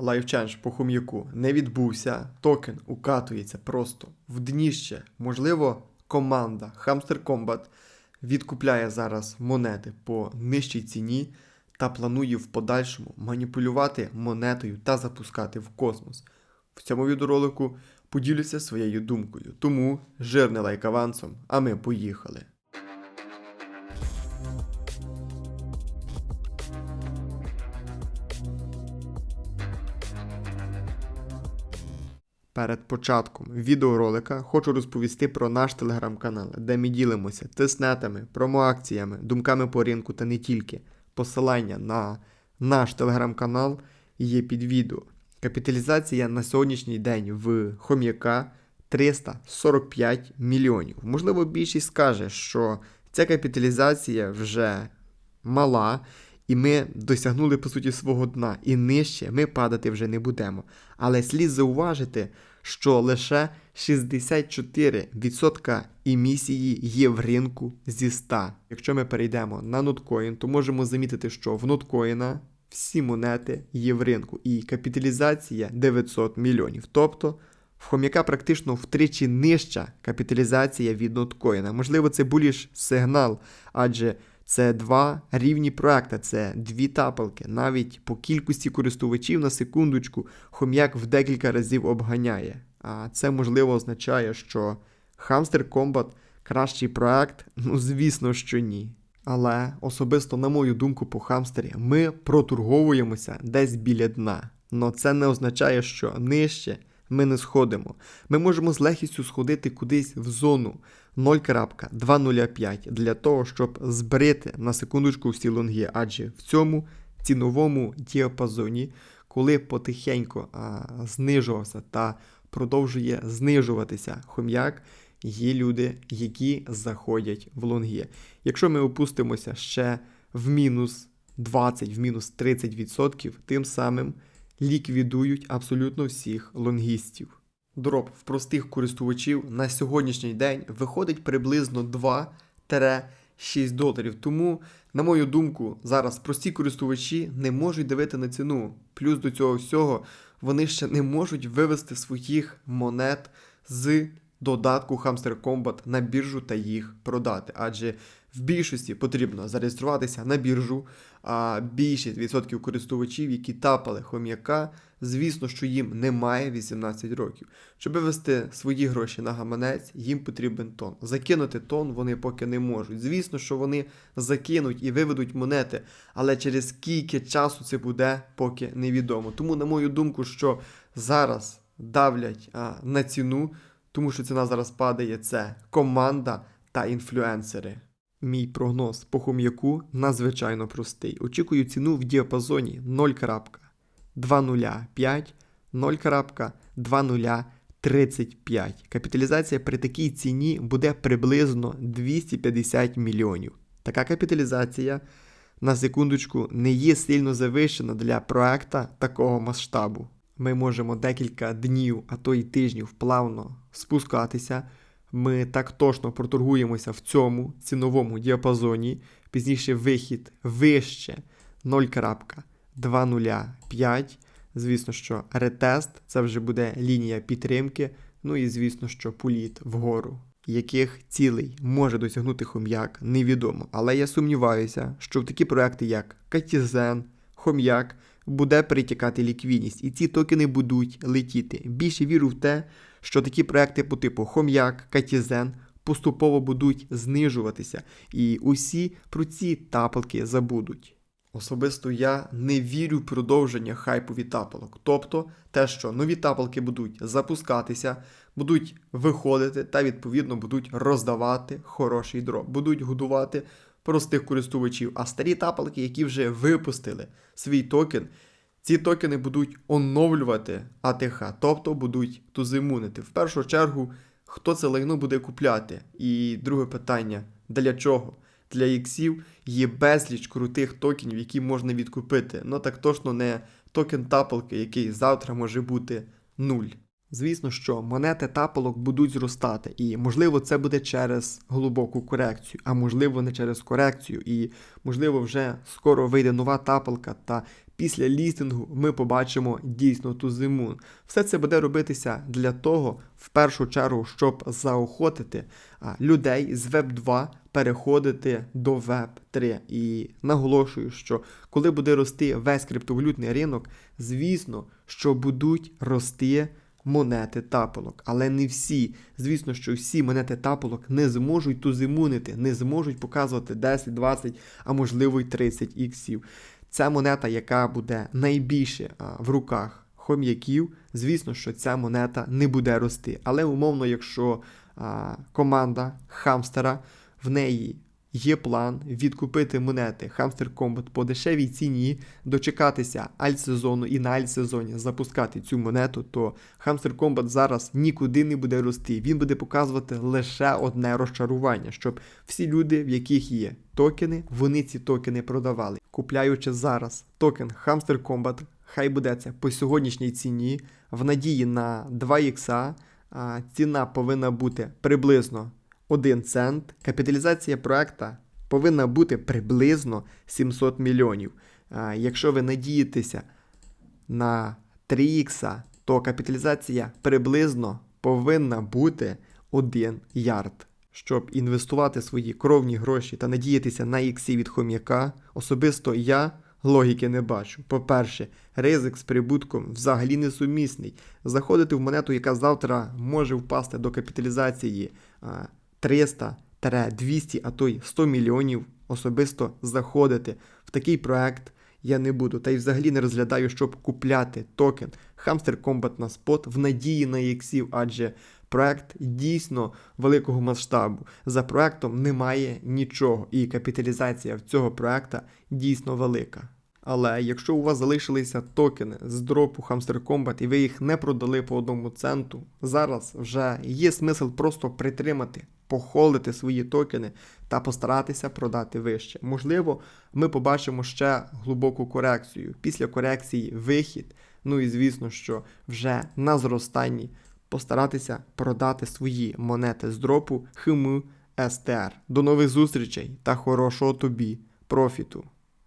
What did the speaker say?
лайфченж по хум'яку не відбувся, токен укатується просто в дніще. Можливо, команда Hamster Combat відкупляє зараз монети по нижчій ціні та планує в подальшому маніпулювати монетою та запускати в космос. В цьому відеоролику поділюся своєю думкою. Тому жирний лайк авансом, а ми поїхали. Перед початком відеоролика хочу розповісти про наш телеграм-канал, де ми ділимося тиснетами, промоакціями, думками по ринку та не тільки. Посилання на наш телеграм-канал є під відео. Капіталізація на сьогоднішній день в хом'яка 345 мільйонів. Можливо, більшість скаже, що ця капіталізація вже мала, і ми досягнули по суті свого дна, і нижче ми падати вже не будемо. Але слід зауважити, що лише 64% емісії є в ринку зі 100. Якщо ми перейдемо на ноткоін, то можемо замітити, що в ноткоїна всі монети є в ринку, і капіталізація 900 мільйонів. Тобто в хом'яка практично втричі нижча капіталізація від ноткоїна. Можливо, це буліш сигнал, адже це два рівні проекти, це дві тапалки. Навіть по кількості користувачів на секундочку хом'як в декілька разів обганяє. А це можливо означає, що Hamster Combat кращий проект? Ну, звісно, що ні. Але особисто, на мою думку, по хамстері ми проторговуємося десь біля дна. Но це не означає, що нижче ми не сходимо. Ми можемо з легкістю сходити кудись в зону 0.205 для того, щоб збрити на секундочку всі лонги, адже в цьому ціновому діапазоні, коли потихеньку а, знижувався та продовжує знижуватися хом'як, є люди, які заходять в лонги. Якщо ми опустимося ще в мінус 20, в мінус 30%, тим самим ліквідують абсолютно всіх лонгістів. Дроп в простих користувачів на сьогоднішній день виходить приблизно 2-6 доларів. Тому, на мою думку, зараз прості користувачі не можуть дивити на ціну. Плюс до цього всього вони ще не можуть вивести своїх монет з додатку Hamster Combat на біржу та їх продати. Адже в більшості потрібно зареєструватися на біржу, а більшість відсотків користувачів, які тапали хом'яка, звісно, що їм немає 18 років. Щоб вивести свої гроші на гаманець, їм потрібен тон. Закинути тон вони поки не можуть. Звісно, що вони закинуть і виведуть монети, але через скільки часу це буде, поки невідомо. Тому, на мою думку, що зараз давлять а, на ціну, тому що ціна зараз падає, це команда та інфлюенсери. Мій прогноз по хом'яку надзвичайно простий. Очікую ціну в діапазоні 0.205, 0.2035. Капіталізація при такій ціні буде приблизно 250 мільйонів. Така капіталізація, на секундочку, не є сильно завищена для проекта такого масштабу. Ми можемо декілька днів, а то й тижнів плавно спускатися. Ми так точно проторгуємося в цьому ціновому діапазоні. Пізніше вихід вище 0.205. Звісно, що ретест це вже буде лінія підтримки. Ну і звісно, що політ вгору. Яких цілей може досягнути хом'як, невідомо. Але я сумніваюся, що в такі проекти, як Катізен, Хом'як, буде перетікати ліквідність, і ці токени будуть летіти. Більше віру в те, що такі проекти по типу Хом'як, Катізен поступово будуть знижуватися, і усі про ці тапалки забудуть. Особисто я не вірю в продовження хайпу від тапалок. Тобто те, що нові тапалки будуть запускатися, будуть виходити та відповідно будуть роздавати хороший дроп, будуть годувати простих користувачів. А старі тапалки, які вже випустили свій токен, ці токени будуть оновлювати АТХ, тобто будуть тузимунити. В першу чергу, хто це лайно буде купляти? І друге питання: для чого? Для іксів є безліч крутих токенів, які можна відкупити. Ну так точно не токен тапалки, який завтра може бути нуль. Звісно, що монети тапалок будуть зростати, і можливо це буде через глибоку корекцію, а можливо не через корекцію, і можливо вже скоро вийде нова тапалка, та після лістингу ми побачимо дійсно ту зиму. Все це буде робитися для того, в першу чергу, щоб заохотити людей з Web 2 переходити до Web 3. І наголошую, що коли буде рости весь криптовалютний ринок, звісно, що будуть рости монети тапалок, але не всі. Звісно, що всі монети тапалок не зможуть тузимунити, не зможуть показувати 10, 20, а можливо й 30 іксів. Це монета, яка буде найбільше в руках хом'яків. Звісно, що ця монета не буде рости. Але умовно, якщо а, команда хамстера в неї є план відкупити монети Hamster Combat по дешевій ціні, дочекатися альтсезону і на альтсезоні запускати цю монету, то Hamster Combat зараз нікуди не буде рости. Він буде показувати лише одне розчарування, щоб всі люди, в яких є токени, вони ці токени продавали. Купляючи зараз токен Hamster Combat, хай буде це по сьогоднішній ціні, в надії на 2 ікса, ціна повинна бути приблизно 1 цент. Капіталізація проекта повинна бути приблизно 700 мільйонів. Якщо ви надієтеся на 3 ікса, то капіталізація приблизно повинна бути 1 ярд. Щоб інвестувати свої кровні гроші та надіятися на ікси від хом'яка, особисто я логіки не бачу. По-перше, ризик з прибутком взагалі несумісний. Заходити в монету, яка завтра може впасти до капіталізації а, 300 200, а то й 100 мільйонів, особисто заходити в такий проект я не буду. Та й взагалі не розглядаю, щоб купляти токен Hamster Combat на спот в надії на іксів, адже проект дійсно великого масштабу. За проектом немає нічого, і капіталізація в цього проекта дійсно велика. Але якщо у вас залишилися токени з дропу Hamster Combat і ви їх не продали по одному центу, зараз вже є смисл просто притримати, похолити свої токени та постаратися продати вище. Можливо, ми побачимо ще глибоку корекцію. Після корекції вихід. Ну і звісно, що вже на зростанні постаратися продати свої монети з дропу ХМ СТР. До нових зустрічей та хорошого тобі профіту!